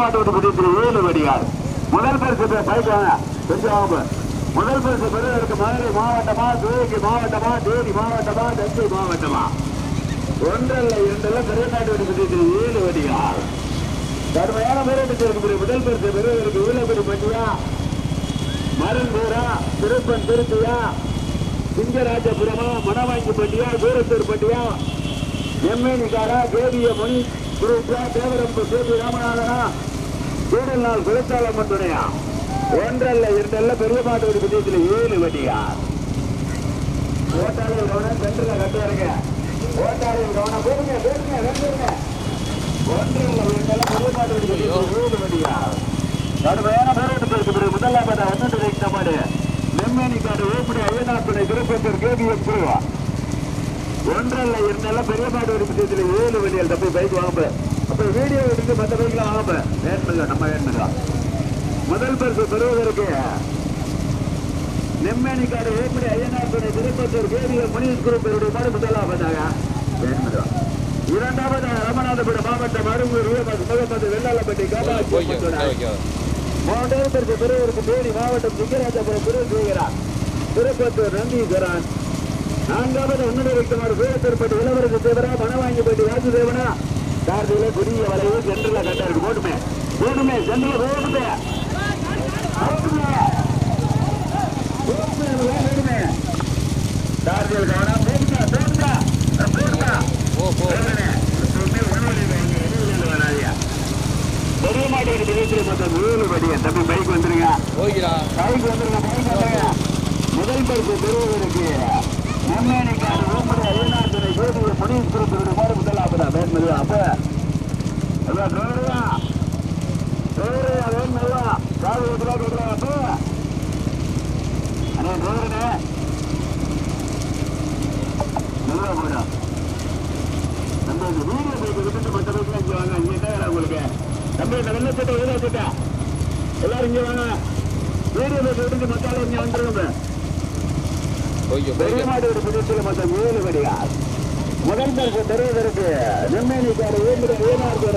மாட்டோட பிடித்து ஏழு வடிகால். முதல் பரிசு பெற பைக் கொஞ்சம் முதல் பரிசு பெறுவதற்கு மதுரை மாவட்டமா சிவகங்கை மாவட்டமா தேனி மாவட்டமா தஞ்சை மாவட்டமா. ஒன்றல்ல இரண்டல்ல பெரிய மாட்டோடு ஏழு வடிகால். கடுமையான பேரத்திற்கு முதல் பரிசு பெறுவதற்கு ஊழப்படி பட்டியா மருந்தூரா திருப்பன் திருச்சியா சிங்கராஜபுரமா மணவாங்கிப்பட்டியா தூரத்தூர் பட்டியா எம்ஏனிக்காரா கேவிய மணி குரூப்யா தேவரம்பு சேபி ராமநாதனா கூடல் நாள் குலத்தாளம் மட்டுனையா ஒன்றல்ல இரண்டல்ல பெரிய மாட்டு பட்சத்தில் ஏழு வட்டியா ஓட்டாளிகள் கவனம் சென்டர்ல கட்டு வருங்க ஓட்டாளிகள் கவனம். போடுங்க போடுங்க வெட்டுங்க ஒன்றல்ல இரண்டல்ல பெரிய மாட்டு பட்சத்தில் ஏழு வட்டியா கடுமையான போராட்டத்திற்கு பிறகு முதலாவது ஒன்று வைத்த மாடு. நெம்மேனிக்காடு ஓப்படி ஐயனாத்துறை திருப்பத்தூர் கேபிஎம் குழுவா ஒன்றல்ல இரண்டல்ல பெரிய ஒரு ஏழு வழிகள் தப்பி பைக் வாங்க. அப்ப வீடியோ எடுத்து பைக்லாம் வாங்க வேண்மில்ல நம்ம வேண்மில்ல முதல் பரிசு பெறுவதற்கு நெம்மேனிக்காடு ஓப்படி ஐயனாத்துறை திருப்பத்தூர் கேபிஎம் முனீஷ் குரூப் மாடு முதலாவதாக வேண்மில்ல இரண்டாவது ராமநாதபுரம் மாவட்டம் அருங்கூர் முகமது வெள்ளாளப்பட்டி வைக்கோ மூன்றாவது பரிசு பெறுவதற்கு தேனி மாவட்டம் சிங்கராஜபுரம் திருவீகரான் திருப்பத்தூர் நந்தீஸ்வரன். நான்காவது உன்னத வைக்குமாறு வீரத்திற்பட்டி இளவரசு தேவரா மணவாங்கிப்பட்டி வாசுதேவனா கார்த்தியில குடிய வளைவு சென்றுல கட்ட இருக்கு. போட்டுமே போட்டுமே சென்றுல போட்டுமே. கார்த்தியில் கவனம் போட்டுமே போட்டுமே போட்டுமே போ போ. பெரிய மாட்டேன் விதத்தில் மொத்தம் ஏழு படி. தம்பி பைக் வந்துருங்க. பைக் வந்துருங்க பைக் வந்துருங்க. முதல் பரிசு பெறுவதற்கு நெம்மேனிக்காடு ஊம்படி ஐயனாத்துறை ஜோதிய முனீஸ் குரூப்பினுடைய மாடு முதலாவதா வேண்மது அப்ப அதான் கௌரவா கௌரவா வேண்மதுவா காது ஓட்டுவா அப்ப. அண்ணே கௌரவனே நல்லா போயிடும் நம்ம இந்த வீடியோ பைக் விட்டுட்டு மற்ற பைக்லாம் இங்கே வாங்க. இங்கே என்ன உங்களுக்கு? தம்பி இந்த சட்டை சட்டை? எல்லாரும் இங்கே வாங்க. வீடியோ போய் விட்டுட்டு மற்ற ஆளு இங்கே வந்துருங்க. மாடு பிடிச்சல மொத்தம் ஏழு வடிகால். முதல் பரிசு பெறுவதற்கு நெம்மேனிக்கார ஏந்திர ஏனார்கோட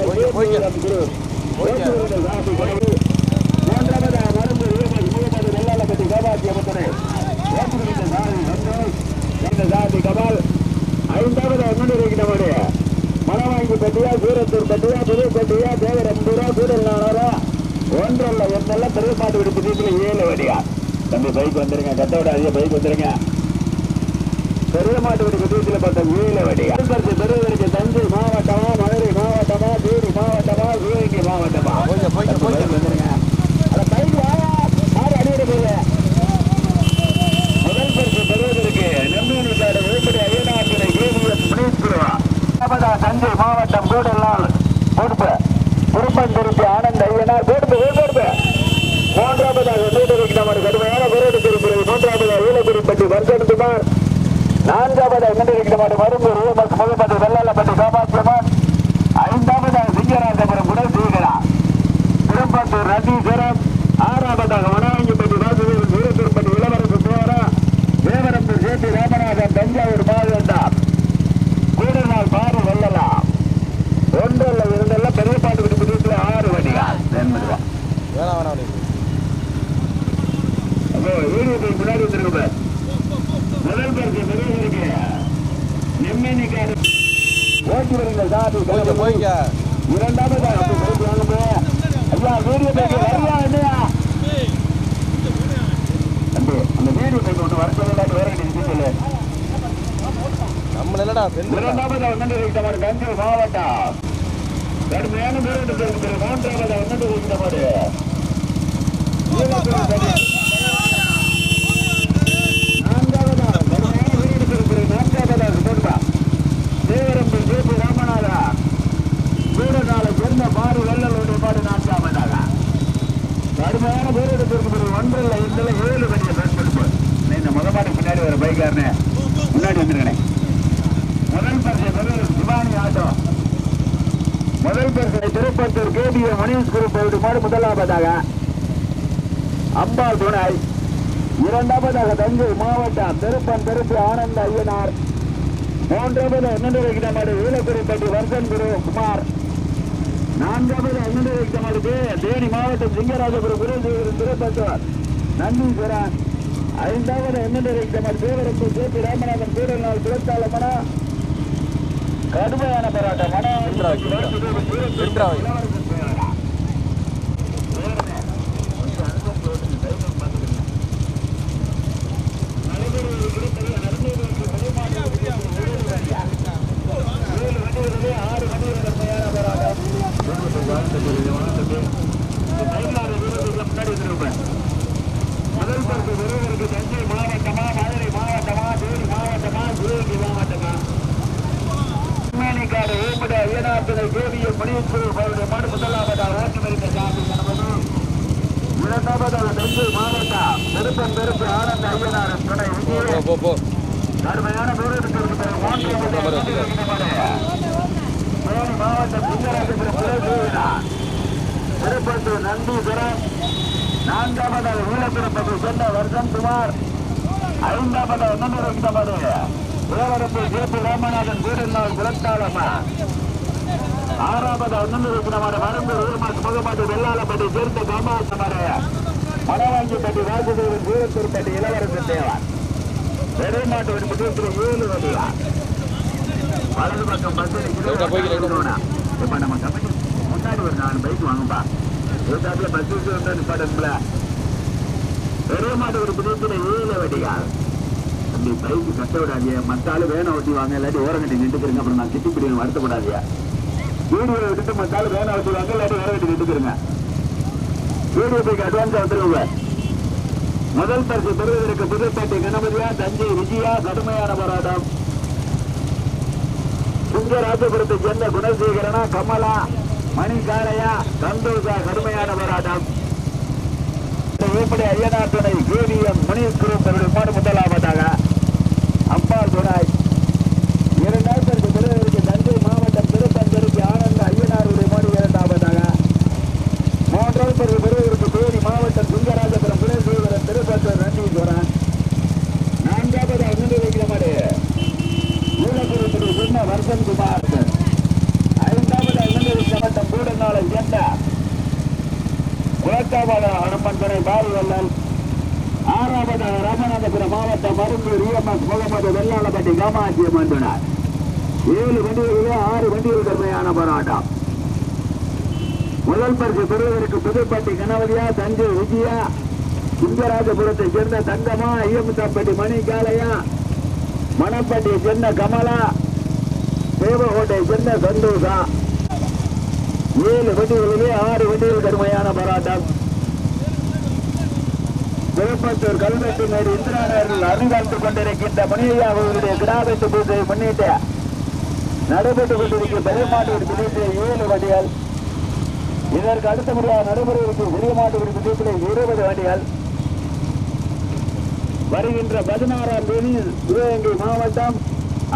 மூன்றாவது மருந்து முகமது வெள்ளாளப்பட்டி கோபாத்தி அமத்தனை ஏற்றுக்கிட்ட சாதி சந்தோஷ் இந்த சாதி கபால். ஐந்தாவது முன்னிலைக்கு நம்முடைய மணவாங்கி பட்டியா சூரத்தூர் பட்டியா புதுப்பட்டியா தேவரம்பூரா கூடல்நாளரா ஒன்றல்ல ஒன்றல்ல பெரிய மாட்டு விடுப்பு நீட்டில் ஏழு வடியா தம்பி பைக் வந்துருங்க கட்டோட அதிக பைக் வந்துருங்க. பெரியமாட்டு மாட்டு வீடு குதியத்தில் பார்த்த பெருவருக்கு அடுத்தடுத்து தஞ்சை மாவட்டமா மதுரை மாவட்டமா தேனி மாவட்டமா சிவகங்கை மாவட்டமா போய்க்கோ போய்க்கோ போய்க்கோ வந்துருங்க அட பைக் வாயா மாடு போகுது முதல் பரிசு பெறுவதற்கு நெம்மேனிக்காடு ஊப்படி ஐயனாத்துறை ஏவிஎஸ் முனீஸ்வரா தஞ்சை மாவட்டம் கூடலால் பொறுப்பு திருப்பந்திருச்சி ஆனந்த் ஐயனார் பொறுப்பு பொறுப்பு மூன்றாவதாக நூற்றுக்கு நமது கடுமையான மூன்றாவதாக ஈழக்குடிப்பட்டி நான்காவதாக நூற்றுக்கு நமது மருந்து ரூமஸ் முகமது வெள்ளாளப்பட்டி காமாட்சியமான் ஐந்தாவதாக சிங்கராஜபுரம் உடல் சீகரா திருப்பத்தூர் ரத்தீஸ்வரம் ஆறாவதாக வனவாங்கிப்பட்டி வாசுதேவன் வீரத்திருப்பட்டி இளவரசு சோரா தேவரம்பூர் சேத்தி ராமநாதன் தஞ்சாவூர் மாவட்டம் கூடுநாள் பாரு வெள்ளலாம் ஒன்றல்ல இரண்டல்ல பெரிய பாட்டு விட்டு பிடித்துல ஆறு வீடியோக்கு முன்னாடி வந்துருங்க முதல் பரிசு பெரியவருக்கு நெம்மேனிக்காடு ஓட்டி வருங்க சாதி போய்க்கோ போய்க்கோ இரண்டாவது ஐயா வீடியோ இல்லையா அந்த வீடியோ பேக்கு ஒன்று வர சொல்லல வேற சொல்லு நம்மள என்னடா இரண்டாவது ஒன்று வைத்தவர் மாவட்டம் கடுமையான போராட்டத்திற்கு மூன்றாவது ஒன்று வைத்தவர் மாதிரி கடுமையான போராட்டத்திற்கு நான்காவதாக போடுவா தேவரம்பு ஜேபி ராமநாதா வீரநாளை ஆறு வெள்ளல் வெள்ளலுடைய மாடு நான்காவதாக கடுமையான போராட்டத்திற்கு பிறகு ஒன்றில் இதில் ஏழு மணியை பயன்படுத்து இந்த முத மாடு பின்னாடி வர பைக்காரனே முன்னாடி வந்துருக்கனே. முதல் பரிசு பெறுவது சிவானி ஆட்டோ. முதல் பரிசனை திருப்பத்தூர் கேபிஏ மணிஷ் குரூப் மாடு முதலாவதாக அம்பாள் துணை. இரண்டாவதாக தஞ்சை மாவட்டம் திருப்பன் திருப்பி ஆனந்த ஐயனார். மூன்றாவது என்னென்று வைக்கிற மாதிரி வீலக்குறிப்பட்டி வர்சன் குரு குமார். நான்காவது ஒன்னரை கிடமாடு தேனி மாவட்டம் சிங்கராஜபுரம் குருதேவரன் திருப்பத்தூர் நந்தீஸ்வரன் ஐந்தாவது ஒன்னரை கிடமாடு தேவரப்பு ஜே பி ராமநாதன் கூடல் குலத்தாளமனா கடுமையான போராட்டம். மன விட்றா வை. முதல் பரிசு பெறுவதற்கு தஞ்சை மாவட்டமா மதுரை மாவட்டமா தேனி மாவட்டமா சிவகங்கை மாவட்டமா மேனிக்காடு ஊம்பட ஐயனார்த்துறை தேவிய மணியக்குழு அவருடைய மாடு முதலாவதாக ஓட்டுமறிந்த சாமி கணவனு இரண்டாவதாக தஞ்சை மாவட்டம் திருப்பம் பெருப்பு ஆனந்த ஐயனார் துணை போ விஜய் போ போ கடுமையான போராட்டத்திற்கு பிறகு மூன்றாவது நம்பர் வச்சுக்கோ. தேனி மாவட்டம் சிங்கராஜபுரம் பிறகு திருப்பத்தூர் நந்தீஸ்வரம் நான்காவதாக ஈழப்பிறப்பது சென்ற வருஷம் குமார். ஐந்தாவதாக ஒன்னொரு தேவரப்பு ஜே பி ராமநாதன் வீடுநாள் குலத்தாளம்மா ஆறாவது ஒன்னொரு மருந்து ஊர்மாட்டு முகமாட்டு வெள்ளாளப்பட்டி சேர்ந்த காமாசமர. மணவாஞ்சிப்பட்டி வாசுதேவன் வீரத்தூர்பட்டி இளவரசன் தேவன் பெருமாட்டு ஒரு முக்கியத்தில் ஏழு வழியா வலது பக்கம் பஸ் இப்ப நம்ம கம்பெனி முன்னாடி ஒரு நாலு பைக் வாங்கும்பா. இதுக்காக பஸ் வந்து நிப்பாடுங்கள பெரிய மாட்டு ஒரு புதியத்தில் ஏழு வடியா அப்படி பைக்கு கட்ட விடாதியா மத்த ஆளு வேணும் ஓட்டி வாங்க. இல்லாட்டி ஓரம் கட்டி நின்றுக்கிறங்க அப்புறம் நான் திட்டி பிடிக்கணும். வருத்தப்படாதியா வீடியோ எடுத்து மத்த ஆளு வேணும் ஓட்டி வாங்க. இல்லாட்டி ஓரம் கட்டி நின்றுக்கிறங்க வீடியோ பைக் அட்வான்ஸ் வந்துருங்க. முதல் பரிசு பெறுவதற்கு புதுப்பேட்டை கணபதியா தஞ்சை விஜயா கடுமையான போராட்டம். சிங்கராஜபுரத்தை சேர்ந்த குணசேகரனா கமலா மணிகாலையா சந்தோஷா கடுமையான போராட்டம். ஊப்படி ஐயனார் துணை கேவிஎம் முனீர் குரூப் மாடு முதலாவதாக அம்பாள் துணை இரண்டாயிரத்தி பெறுவதற்கு தஞ்சை மாவட்டம் திருப்பந்தருக்கு ஆனந்த ஐயனாருடைய மாடு இரண்டாவதாக மூன்றாவது பருவ பெறுவதற்கு தேனி மாவட்டம் சிங்கராஜபுரம் குணசேகரன் திருப்பத்தூர் நந்தீஸ்வரன் நான்காவது அண்ணன் வைக்கிற மாடு ஈழக்குறிப்படி சொன்ன வருஷன் குமார் ஐந்தாவது அண்ணன் மாவட்டம் கூடநாளை சேர்ந்த குளக்காபால அனுப்பன் துணை பாரிவல்லன் ஆறாவது ராமநாதபுரம் மாவட்டம் மருந்தூர் இஎம்எஸ் முகமது வெள்ளாளப்பட்டி காமாட்சி மந்துனார் ஏழு வண்டிகளிலே ஆறு வண்டிகள் கடுமையான போராட்டம். முதல் பரிசு பெறுவதற்கு புதுப்பட்டி கணவதியா தஞ்சை விஜயா சிங்கராஜபுரத்தை சேர்ந்த தங்கமா ஐயமுத்தாப்பட்டி மணிக்காலையா மணப்பட்டியை சேர்ந்த கமலா தேவகோட்டையை சேர்ந்த சந்தோஷா. ஏழு வண்டிகளிலே ஆறு வண்டிகள் கடுமையான போராட்டம். திருப்பத்தூர் கல்வெட்டு மேடு இந்திரா நகரில் அருகாட்டுக் கொண்டிருக்கின்ற முனியா அவர்களுடைய கிராமத்து பூஜையை முன்னிட்டு நடைபெற்றுக் கொண்டிருக்கும் பெருமாட்டூர் பிடித்த ஏழு வண்டிகள். இதற்கு அடுத்தபடியாக நடைபெற இருக்கும் பெரியமாட்டூர் பிடித்தில் இருபது வண்டிகள். வருகின்ற பதினாறாம் தேதி சிவகங்கை மாவட்டம்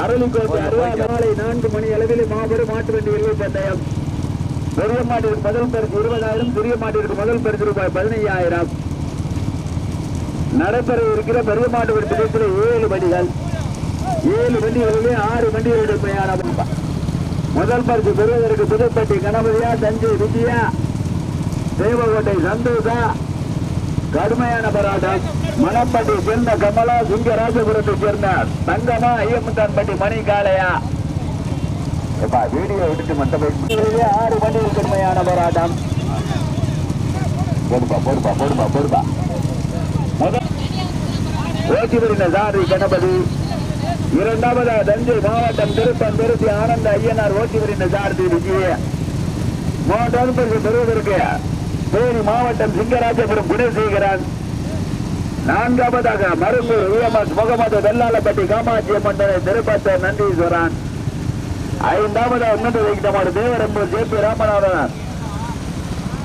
அரளிக்கோட்டை அருவாத நாளை நான்கு மணி அளவில் மாபெரும் மாட்டு வண்டி பந்தயம் பெரிய மாட்டிற்கு முதல் பரிசு இருபதாயிரம் சிறிய மாட்டிற்கு முதல் பரிசு ரூபாய் பதினையாயிரம். நடைபெற இருக்கிற பெரிய மாட்டு ஏழு வண்டிகள். ஏழு வண்டிகளிலே ஆறு வண்டிகளுடைய பிரயாணம். முதல் பரிசு பெறுவதற்கு புதுப்பட்டி கணபதியா தஞ்சை விஜயா தெய்வகோட்டை சந்தோஷா. கடுமையான போராட்டம். மணப்பட்டி சேர்ந்த கமலா சிங்கராஜபுரத்தை சேர்ந்த தங்கமா ஐயமுத்தான்பட்டி மணி காளையா வீடியோ விட்டுட்டு மற்ற ஆறு வண்டிகள் கடுமையான போராட்டம். போடுப்பா போடுப்பா போடுப்பா போடுப்பா. முதல் ஓட்டிவரின சாரி கணபதி. இரண்டாவது தஞ்சை மாவட்டம் திருப்பம் ஆனந்த ஐயனார் ஓட்டிவரின சாரதி விஜய. மூன்றாவது பரிசு பெறுவதற்கு தேனி மாவட்டம் சிங்கராஜபுரம் குணசேகரன். நான்காவதாக மருங்கூர் விஎம்எஸ் முகமது வெள்ளாளப்பட்டி காமாட்சிய மண்டல திருப்பத்தூர் நந்தீஸ்வரன். ஐந்தாவதாக முன்னது வைக்கிட்டமாடு தேவரம்பூர் ஜே பி ராமநாதன்.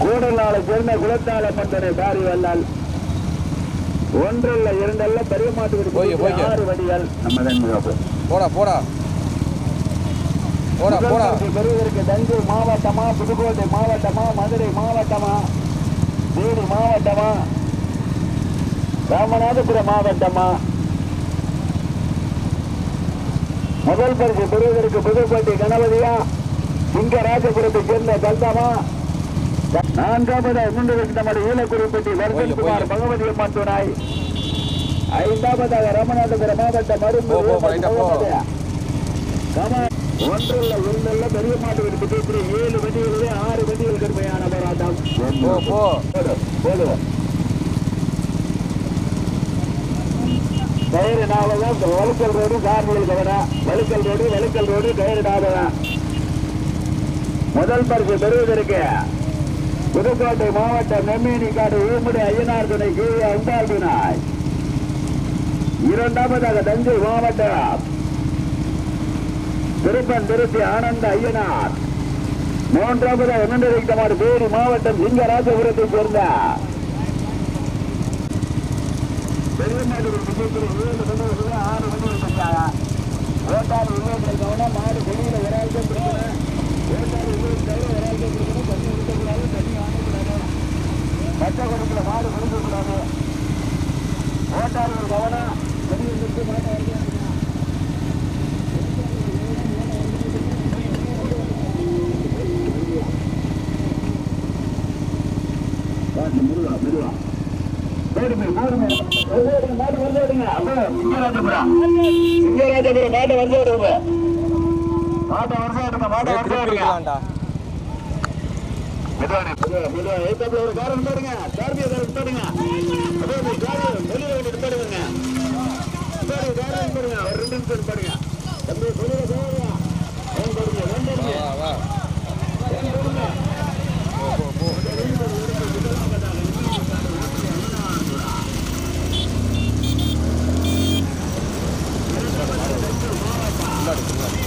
கூடலாளை சேர்ந்த குலத்தாள மண்டனை பாரி வல்லால். ஒன்றல்ல இரண்டல்ல பெரிய மாட்டு போய்க்க, போய்க்க. ஆறு வடிகள் நம்ம தான் மிகவும் போடா போடா. போடா போடா. பெறுவதற்கு தஞ்சை மாவட்டமா புதுக்கோட்டை மாவட்டமா மதுரை மாவட்டமா தேனி மாவட்டமா ராமநாதபுரம் மாவட்டமா. முதல் பரிசு பெறுவதற்கு புதுக்கோட்டை கணபதியா சிங்கராஜபுரத்தை சேர்ந்த கல்தாமா நான்காவது முன்னிலைக்கு நமது ஈழக்குறிப்பட்டி வர்தன்குமார் பகவதி அம்மன் துணை. ஐந்தாவதாக ராமநாதபுரம் up, போ. ஒன்றில் ஒன்றில் பெரிய மாட்டு விட்டு ஏழு வண்டிகளிலே ஆறு வண்டிகள் கடுமையான போராட்டம். போதும். கயிறு நாவகம் வழுக்கல் ரோடு சார்பில் கவனா வழுக்கல் ரோடு வழுக்கல் ரோடு கயிறு நாவகம். முதல் பரிசு பெறுவதற்கு புதுக்கோட்டை மாவட்டம் நெம்மேனிக்காடு ஊமுடி ஐயனார் துணை கீழே அம்பாள் துணாய் இரண்டாவதாக தஞ்சை மாவட்டம் திருப்பன் திருச்சி ஆனந்த ஐயனார். மூன்றாவதாக ஒன்றிணைக்கமாறு பேரி மாவட்டம் சிங்கராஜபுரத்தை சேர்ந்த பெரியமாடு ஆறு மணி இருக்காங்க மாடு வெளியில ஒரு ஆள் தான் பிடிக்கணும் ஓட்டாறு உள்ளே தவிர ஒரு ஆள் தான் பிடிக்கணும் தண்ணி இருக்கக்கூடாது தண்ணி ஆனக்கூடாது பச்சை குடத்துல மாடு கொடுக்கக்கூடாது ஓட்டாறு கவனம் வெளியே நிறுத்தி மாட்டை வரலாம் மெதுவா மெதுவா போடுமே போடுமே மாடு வந்து விடுங்க சிங்கராஜபுரம் சிங்கராஜபுரம் மாட்டை வந்து விடுங்க. மாட்டை வந்து விடுங்க மாட்டை மெதுவா ஏத்தாப்புல ஒரு காரம் போடுங்க கார்பிய காரம் போடுங்க வெளியில போடுங்க ஒரு ரெண்டு நிமிஷம் போடுங்க தம்பி வெளியில போடுங்க ஏன் போடுங்க ஏன் போடுங்க வா வா ஏன் போடுங்க போ போ போ முன்னாடி முன்னாடி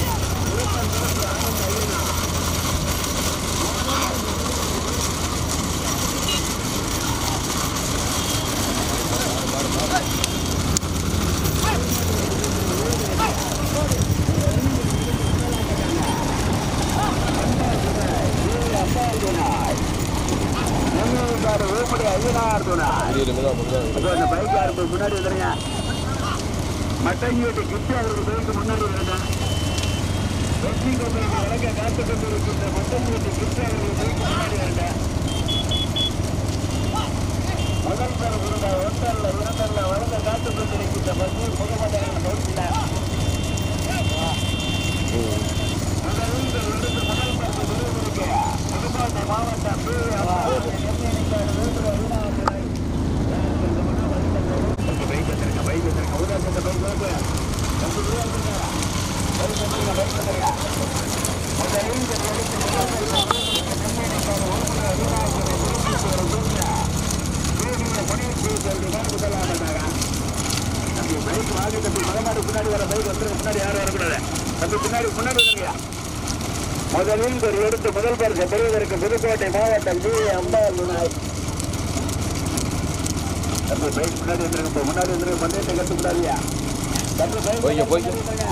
நெல்லிக்காடு ஊப்படி ஐயனார் துணாய் இரு மெதுவா போ, மெதுவா அது அந்த பைக் யாருக்கு முன்னாடி வந்துருங்க மட்டங்கி வீட்டு கிட்டு அவருக்கு பேருக்கு முன்னாடி வந்துருங்க வெற்றி கொண்டு வழங்க காத்து கொண்டு இருக்கின்ற மட்டங்கி வீட்டு கிட்டு அவருக்கு பேருக்கு முன்னாடி வருங்க முதல் பேர் கொடுங்க ஒன்றல்ல இரண்டல்ல வழங்க காத்து கொண்டு இருக்கின்ற மசூர் முகமது நோக்கில முதலில் எடுத்து முதல் பரிசு பெறுவதற்கு புதுக்கோட்டை மாவட்டம் பி. எம்ஏனிக்காடு வேம்புரை வீணாவதுரை பைக் வச்சிருங்க பைக் வச்சிருங்க ஊதாசி அந்த பைக் வந்து கொஞ்சம் தூரம் வந்துருங்க. பைக் வந்துருங்க பைக் வந்துருங்க முதலில் இந்த எடுத்து முதல் பரிசு எம்ஏனிக்காடு வேம்புரை வீணாவதுரை திருப்பூர் தூங்க சூரிய பணிக்கு செல்கிறார் முதலாவதாக தம்பி பைக் வாங்கி தம்பி மகமாடு பின்னாடி வர பைக் வந்துருங்க முன்னாடி யாரும் வரக்கூடாது தம்பி பின்னாடி முன்னாடி வந்துருங்க முதலில் ஒரு எடுத்து முதல் பரிசு பெறுவதற்கு ஜி அம்பாள் முன்னாள் தம்பி பைக் முன்னாடி வந்துருங்க இப்போ முன்னாடி வந்துருங்க பந்தயத்தை கட்டுக்கூடாதியா தம்பி பைக் போய்க்க, போய்க்க.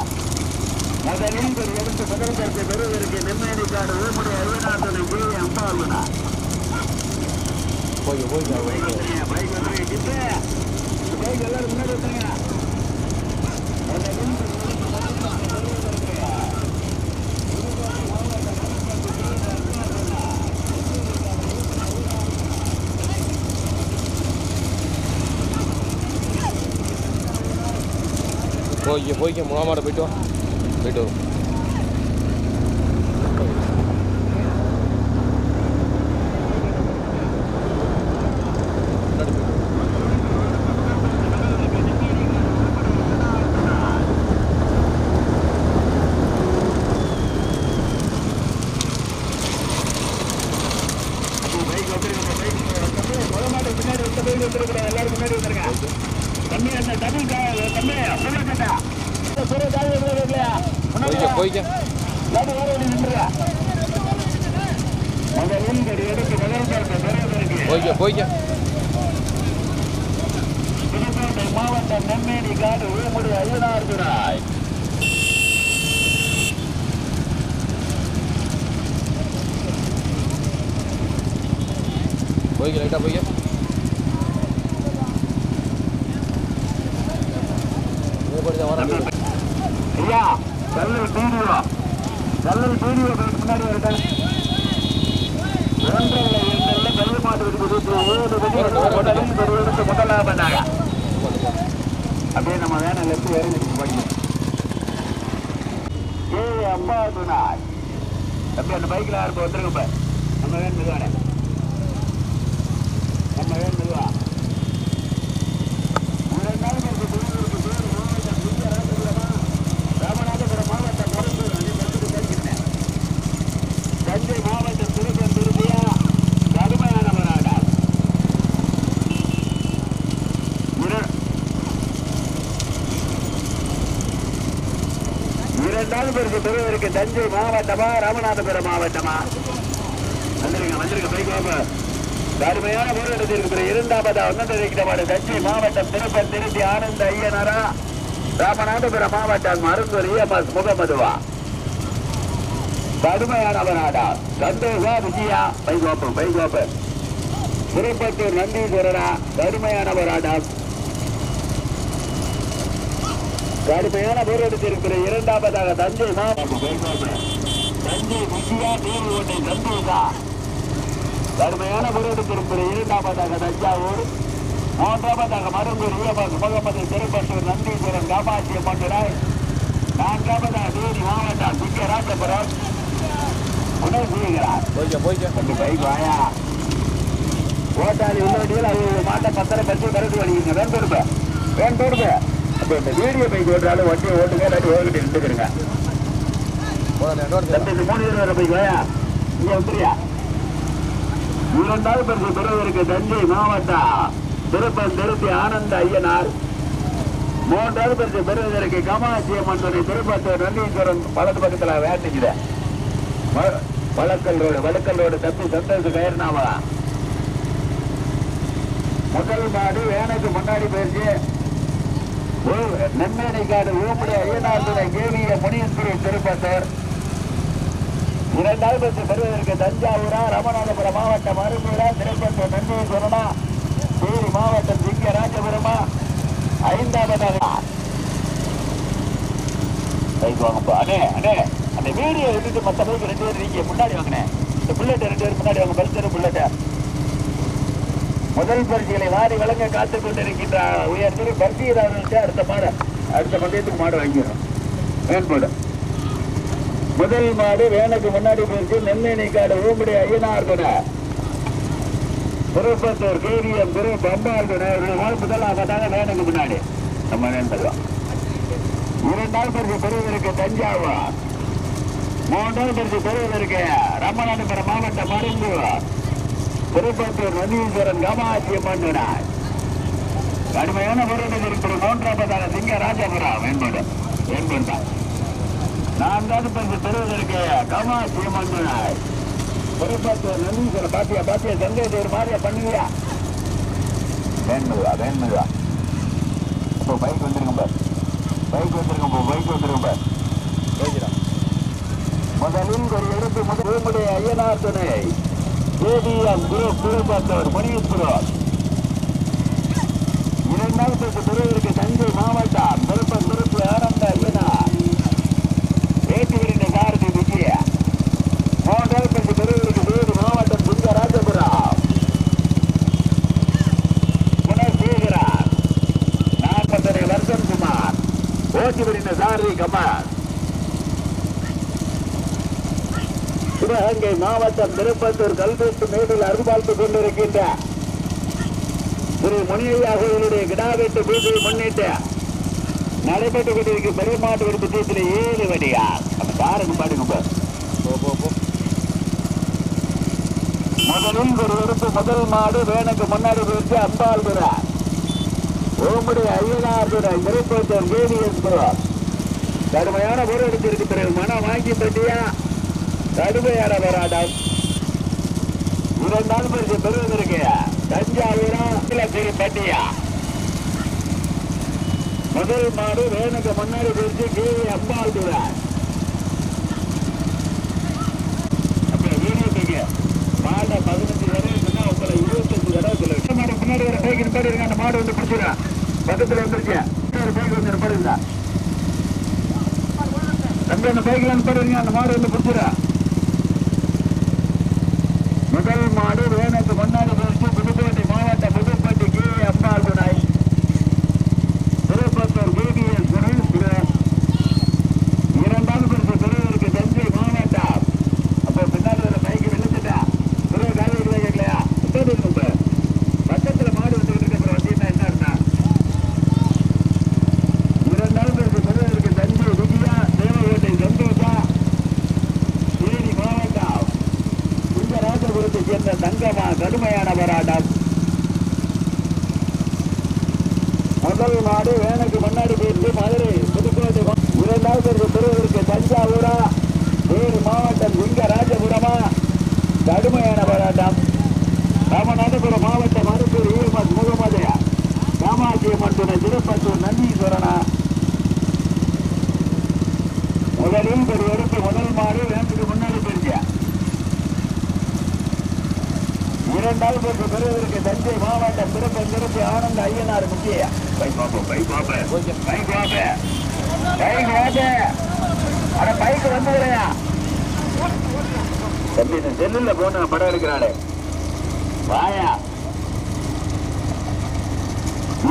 முதலில் ஒரு எடுத்து பரிசு பெறுவதற்கு நெம்மேடிக்காடு ஊமுடி ஐயனாத்தனை ஜி அம்பாள் முன்னாள் போய் போய் பைக் கிட்ட. பைக் எல்லாரும் முன்னாடி வந்துருங்க முதலில் ஒரு எடுத்து முதல் பரிசு பெறுவதற்கு போய்க்க போய்க்க முகாமாட போயிட்டு வா. போயிட்டு வரும் போய்க்கோ ஐயா கல்லல் பீடியோ கல்லல் பீடியோ முன்னாடி வருதான் மாட்டு இருக்குது ஏழு வெடி ஒரு வருஷம் அப்படியே நம்ம வேணும் லெஃப்ட் இறங்கிட்டு படிக்கணும் ஏ அம்மா சொன்னார் அப்படி அந்த பைக்கில் யாரும் வந்துருங்க நம்ம வேணும் தானே இரண்டாவது பெறுவதற்கு தஞ்சை மாவட்டமா ராமநாதபுரம் மாவட்டமா? வந்துருங்க வந்துருங்க பைக் வாங்க கடுமையான போராட்டத்திற்கு பிறகு இரண்டாவதா ஒன்றரை தஞ்சை மாவட்டம் திருப்பன் திருச்சி ஆனந்த ஐயனாரா. ராமநாதபுரம் மாவட்டம் மருந்தூர் இஎம்எஸ் முகமதுவா. கடுமையான சந்தோஷா விஜயா. பைக் ஓப்பன் திருப்பத்தூர் நந்தீஸ்வரரா. கடுமையான கடுமையான போராட்டத்திற்கு இரண்டாவதாக தஞ்சை தஞ்சை விஜயா நீர்கோட்டை சந்தோஷா கடுமையான போராட்டத்திற்கு இரண்டாவதாக தஞ்சாவூர். மூன்றாவதாக மருந்தூர் ஈரபாஸ் முகமது திருப்பத்தூர் நந்தீஸ்வரன் காமாட்சி மண்டலாய் நான்காவதாக தேனி மாவட்டம் சிங்கராஜபுரம் உணவு செய்கிறார் பைக் வாயா. ஓட்டாளி உள்ளவட்டியில் அது மாட்டை பத்திரம் பற்றி கருத்து தொடுப்ப வேன் தொடுப்ப அப்போ இந்த வீடியோ பைக் ஓட்டுறாலும் வண்டியை ஓட்டுங்க இல்லாட்டி ஓகிட்டு நின்றுக்கிறங்க மூணு பேர் வர பைக் வாயா வந்துறியா இரண்டாவது தஞ்சை மாவட்டம் திருப்பி ஆனந்த ஐயனார். மூன்றாவது பரிசு பெறுவதற்கு கமாசி அம்மன் திருப்பத்தூர் நந்தீஸ்வரன் வலது பக்கத்துல வேண்டிக்குது வழக்கல் ரோடு வழக்கல் ரோடு தப்பி கயர்னாவா முதல் மாடு வேனுக்கு முன்னாடி போயிருச்சு. நெம்மேனை காடு ஊமுடி ஐயனார் துணை கேவிய முனீஸ்வரி திருப்பத்தூர். இரண்டாவது பஸ் பெறுவதற்கு தஞ்சாவூரா ராமநாதபுரம் மாவட்டம் அருமூரா திருப்பத்தூர் நந்தீஸ்வரனா தேனி மாவட்டம் சிங்க ராஜபுரமா ஐந்தாவதாக. பைக் வாங்கப்பா அண்ணே அண்ணே அந்த வீடியோ விட்டுட்டு மற்ற பைக் ரெண்டு பேர் நீங்க முன்னாடி வாங்கினேன் இந்த புல்லட் ரெண்டு பேர் முன்னாடி வாங்க. பரிசு புல்லட்ட. முதல் பரிசுகளை வாரி வழங்க காத்துக் கொண்டிருக்கின்ற உயர் திரு பரிசீல் அவர்கள்ட்ட அடுத்த மாடு அடுத்த பந்தயத்துக்கு மாடு வாங்கிடும் வேண்பாடு முதல் மாடு வேனுக்கு முன்னாடி போயிடுச்சு. நெல்லேனி காடு ஊம்படி ஐயனார் துணை திருப்பத்தூர் கேவிஎம் திரு பம்பார் துணை இவர்கள் முதலாவதாக வேனுக்கு முன்னாடி. நம்ம வேண்டலாம் நாள் பரிசு பெறுவதற்கு தஞ்சாவூர். மூன்றாவது பரிசு பெறுவதற்கு ராமநாதபுரம் மாவட்டம் மருந்தூர் திருப்பத்தூர் நந்தீஸ்வரன் காமாட்சி மன்னுனார் கடுமையான போராட்டம் இருக்கிற மூன்றாவதாக சிங்க ராஜபுரம் என்பது என்பதுதான். நான்காவது பரிசு பெறுவதற்கு காமாட்சி மன்னுனார் திருப்பத்தூர் நந்தீஸ்வரன் பாத்தியா பாத்தியா சந்தேகத்தை ஒரு மாதிரியா பண்ணுவியா? வேண்மதுவா வேண்மதுவா இப்போ பைக் வந்துருங்க பார். பைக் வந்துருங்க போ பைக் வந்துருங்க பார். முதலில் ஒரு எடுத்து முதல் உம்முடைய ஐயனார் துணை. ஏடிஎம் குரூப் திருப்பத்தூர் முனீஸ்வரம் இரண்டாவது பெறுவதற்கு தஞ்சை மாவட்ட திருப்பம் திருப்பி ஆனந்த ஐயனார் வேட்டுவிரிந்த சாரதி விஜய மூன்றாவது பெற்று பெறுவதற்கு வேறு மாவட்டம் சுங்க ராஜபுரம் குணசேகரன் நாற்பத்தரை வருஷம் குமார் ஓட்டி வருகின்ற சாரதி கமார் சிவகங்கை மாவட்டம் திருப்பத்தூர் கல்வெட்டு மேடில் அருள்பார்த்து கொண்டிருக்கின்ற திரு முனியா கோயிலுடைய கிடாவெட்டு பூஜையை முன்னிட்டு நடைபெற்றுக் கொண்டிருக்கும் பெருமாட்டு விருப்பத்தில் ஏழு வடியா. அப்ப பாருங்க பாருங்க பாரு. முதலில் ஒரு விருப்பு முதல் மாடு வேனுக்கு முன்னாடி போயிட்டு அம்பாள் துறை ஓமுடைய ஐயனார் துறை திருப்பத்தூர் வேதியன் துறை கடுமையான போராட்டத்திற்கு பிறகு மனம் வாங்கி பட்டியா? கடுமையான போராட்டம். இரண்டாவது பரிசு பெறுவதற்கு தஞ்சாவூரம் சரி பட்டியா. முதல் மாடு வேனுக்கு முன்னாடி பிரிச்சு கீழே அம்பாள் தூரார் அப்புறம் பதினஞ்சு தடவை சொன்னா உங்களை இருபத்தஞ்சு தடவை சொல்லுங்க மாடு முன்னாடி ஒரு பைக் நிப்பாடி இருங்க அந்த மாடு வந்து பிடிச்சிடும் பக்கத்துல வந்துருச்சு. பைக் வந்து நிப்பாடுங்களா தம்பி அந்த பைக்ல அந்த மாடு வந்து பிடிச்சிடா ಮೊದಲು ಮಾಡಿದ್ರೆ ಏನಾಯ್ತು? முதலில் ஒரு எடுத்து முதல் மாடு வேண்டுக்கு முன்னாடி போயிருக்க இரண்டாவது போட்டு பெறுவதற்கு தஞ்சை மாவட்ட சிறப்பு சிறப்பு ஆனந்த ஐயனார் முக்கிய பை வாப்ப பைக் வாப்ப பைக் வாப்ப பைக் வாப்ப அட பைக் வந்துடுறையா தம்பி இந்த செல்லுல போன படம் எடுக்கிறாளே. வாயா.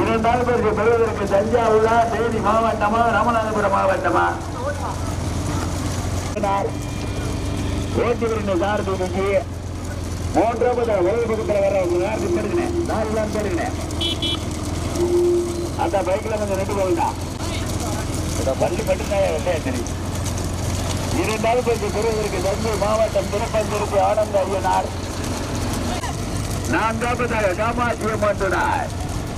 இரண்டாவது பேருக்கு பெறுவதற்கு தஞ்சாவூரா தேனி மாவட்டமா ராமநாதபுரம் மாவட்டமா? ஓட்டுவரின் சார்பு முக்கிய மூன்றாவது வலது பக்கத்தில் வர யாருக்கு நாலு இல்லைன்னு பெருகினேன் அந்த பைக்கில் கொஞ்சம் ரெண்டு போகுதா பள்ளி மட்டும்தான் இல்லையா சரி இருந்தாலும் கொஞ்சம் பெறுவதற்கு தஞ்சை மாவட்டம் திருப்பந்திருக்கு ஆனந்த ஐயனார் நான்காவதாக காமாட்சியம் மட்டுனார்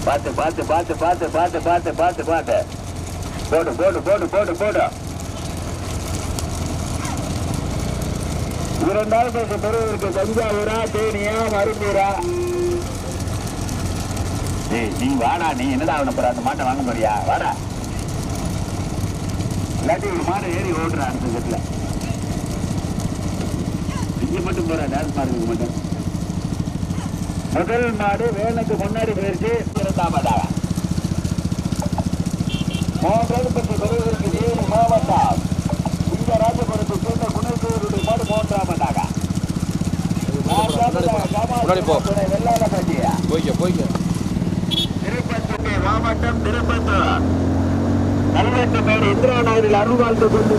பார்த்து பார்த்து பார்த்து பார்த்து பார்த்து பார்த்து பார்த்து பார்த்து. போட்டு போட்டு போட்டு போட்டு போடு. இரண்டாவது பரிசு பெறுவதற்கு தஞ்சாவூரா தேனியா மருந்தூரா ஏய் நீ வாடா நீ என்னடா அவனை போற அந்த மாட்டை வாங்க போறியா? வாடா. இல்லாட்டி ஒரு மாடு ஏறி ஓடுறா அந்த செட்ல இங்க மட்டும் போற டான்ஸ் மாடுக்கு மட்டும். முதல் மாடு வேனுக்கு முன்னாடி போயிருச்சு. இரண்டாவதாக மூன்றாவது பற்றி பெறுவதற்கு ஏழு மாவட்டம் இந்த ராஜபுரத்தை சேர்ந்த குணசூருடைய மாடு மூன்றாவதாக முன்னாடி போ. போய்க்க போய்க்க திருப்பத்தூர் மாவட்டம் திருப்பத்தூர். கல்வெட்டுமேடு இந்திரா நகரில் அருள்வாழ்த்து கொண்டு